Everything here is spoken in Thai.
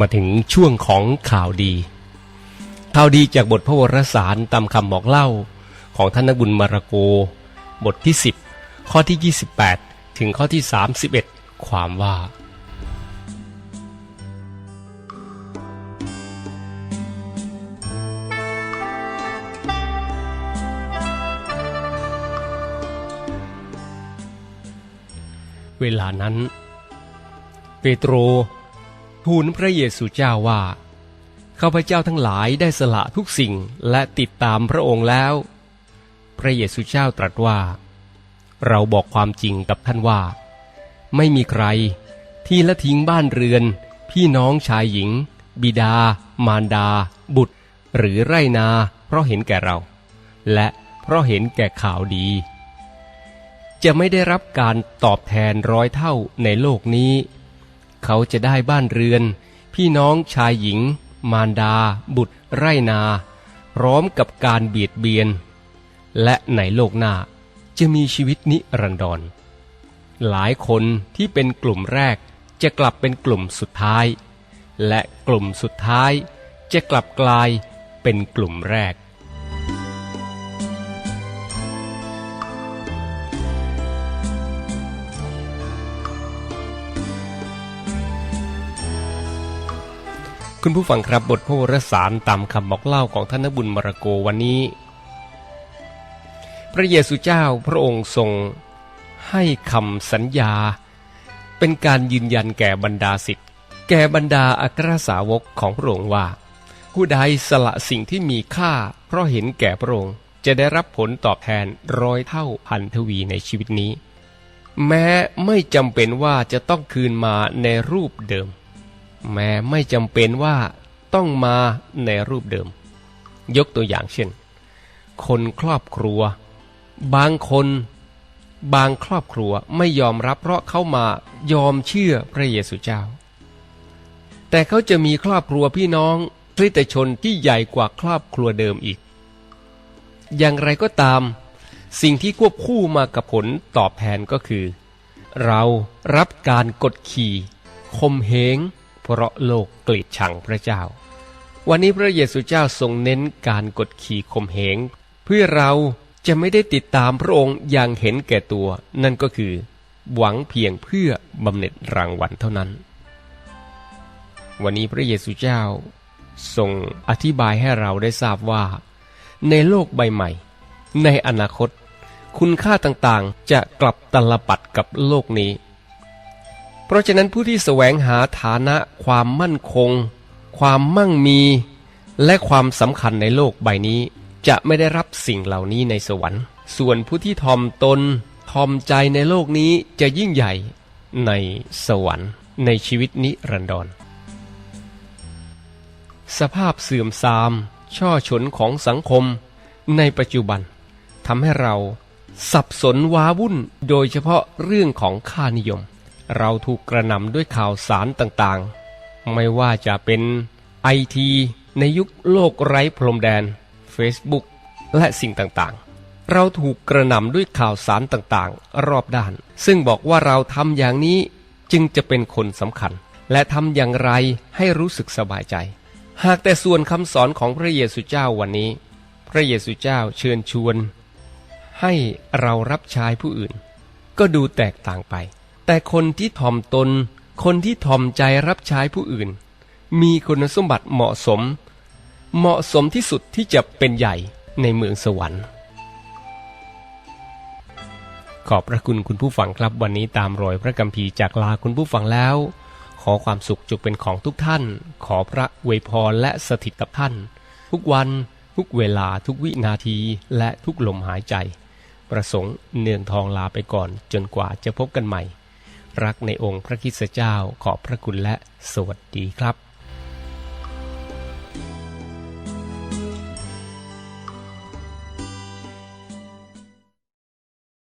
มาถึงช่วงของข่าวดี ข่าวดีจากบทพระวรสารตามคำบอกเล่า ของท่านนักบุญมาระโก บทที่ 10 ข้อที่ 28 ถึงข้อที่ 31 ความว่า เวลานั้น เปโตร ทูลพระเยซูเจ้าว่าข้าพเจ้าทั้งหลายได้สละทุกสิ่งและติดตามพระองค์แล้ว พระเยซูเจ้าตรัสว่า เราบอกความจริงกับท่านว่า ไม่มีใครที่ละทิ้งบ้านเรือน พี่น้องชายหญิง บิดา มารดา บุตร หรือไรนา เพราะเห็นแก่เรา และเพราะเห็นแก่ข่าวดี จะไม่ได้รับการตอบแทนร้อยเท่าในโลกนี้ เขาจะได้บ้านเรือน พี่น้องชายหญิง มารดา บุตรไรนา พร้อมกับการเบียดเบียน และในโลกหน้าจะมีชีวิตนิรันดร หลายคนที่เป็นกลุ่มแรกจะกลับเป็นกลุ่มสุดท้าย และกลุ่มสุดท้ายจะกลับกลายเป็นกลุ่มแรก คุณผู้ฟังครับบทพระวรสารตามคำบอกเล่าของท่านนบุญมรโกวันนี้ พระเยซูเจ้าพระองค์ทรงให้คำสัญญา เป็นการยืนยันแก่บรรดาสิทธิ์แก่บรรดาอัครสาวกของพระองค์ว่า ผู้ใดสละสิ่งที่มีค่า เพราะเห็นแก่พระองค์จะได้รับผลตอบแทนร้อยเท่าพันทวีในชีวิตนี้ แม้ไม่จำเป็นว่าจะต้องคืนมาในรูปเดิม แม้ไม่จำเป็นว่าต้องมาในรูปเดิม ยกตัวอย่างเช่น คนครอบครัว บางคน บางครอบครัวไม่ยอมรับเพราะเขามายอมเชื่อพระเยซูเจ้า แต่เขาจะมีครอบครัวพี่น้องคริสตชนที่ใหญ่กว่าครอบครัวเดิมอีก อย่างไรก็ตาม สิ่งที่ควบคู่มากับผลตอบแทนก็คือ เรารับการกดขี่ข่มเหง เพราะโลกเกลียดชังพระเจ้า วันนี้พระเยซูเจ้าทรงเน้นการกดขี่ข่มเหง เพื่อเราจะไม่ได้ติดตามพระองค์อย่างเห็นแก่ตัว นั่นก็คือ หวังเพียงเพื่อบำเหน็จรางวัลเท่านั้น วันนี้พระเยซูเจ้าทรงอธิบายให้เราได้ทราบว่า ในโลกใบใหม่ ในอนาคต คุณค่าต่างๆจะกลับตลปัดกับโลกนี้ ราะฉะนั้นผู้ที่แสวงหาฐานะความมั่นคง ความมั่งมี และความสำคัญในโลกใบนี้ จะไม่ได้รับสิ่งเหล่านี้ในสวรรค์ ส่วนผู้ที่ทอมตนทอมใจในโลกนี้จะยิ่งใหญ่ในสวรรค์ในชีวิตนิรันดร สภาพเสื่อมทราม ช่อฉนของสังคม ในปัจจุบันทำให้เราสับสนว้าวุ่นโดยเฉพาะเรื่องของค่านิยม เราถูกกระหน่ำด้วยข่าวสารต่างๆ ไม่ว่าจะเป็นไอทีในยุคโลกไร้พรมแดน Facebook และสิ่งต่างๆ เราถูกกระหน่ำด้วยข่าวสารต่างๆ รอบด้าน ซึ่งบอกว่าเราทำอย่างนี้จึงจะเป็นคนสำคัญ และทำอย่างไรให้รู้สึกสบายใจ หากแต่ส่วนคำสอนของพระเยซูเจ้าวันนี้ พระเยซูเจ้าเชิญชวน ให้เรารับใช้ผู้อื่น ก็ดูแตกต่างไป แต่คนที่ถ่อมตน คนที่ถ่อมใจรับใช้ผู้อื่น มีคุณสมบัติเหมาะสม เหมาะสมที่สุดที่จะเป็นใหญ่ในเมืองสวรรค์ ขอบพระคุณคุณผู้ฟังครับวันนี้ตามรอยพระกัมภีจากลาคุณผู้ฟังแล้ว ขอความสุขจงเป็นของทุกท่าน ขอพระอวพรและสถิตกับท่าน ทุกวันทุกเวลาทุกวินาทีและทุกลมหายใจ ประสงค์เนืองทองลาไปก่อนจนกว่าจะพบกันใหม่ รักในองค์พระคิดเจ้าขอบพระคุณและสวัสดีครับ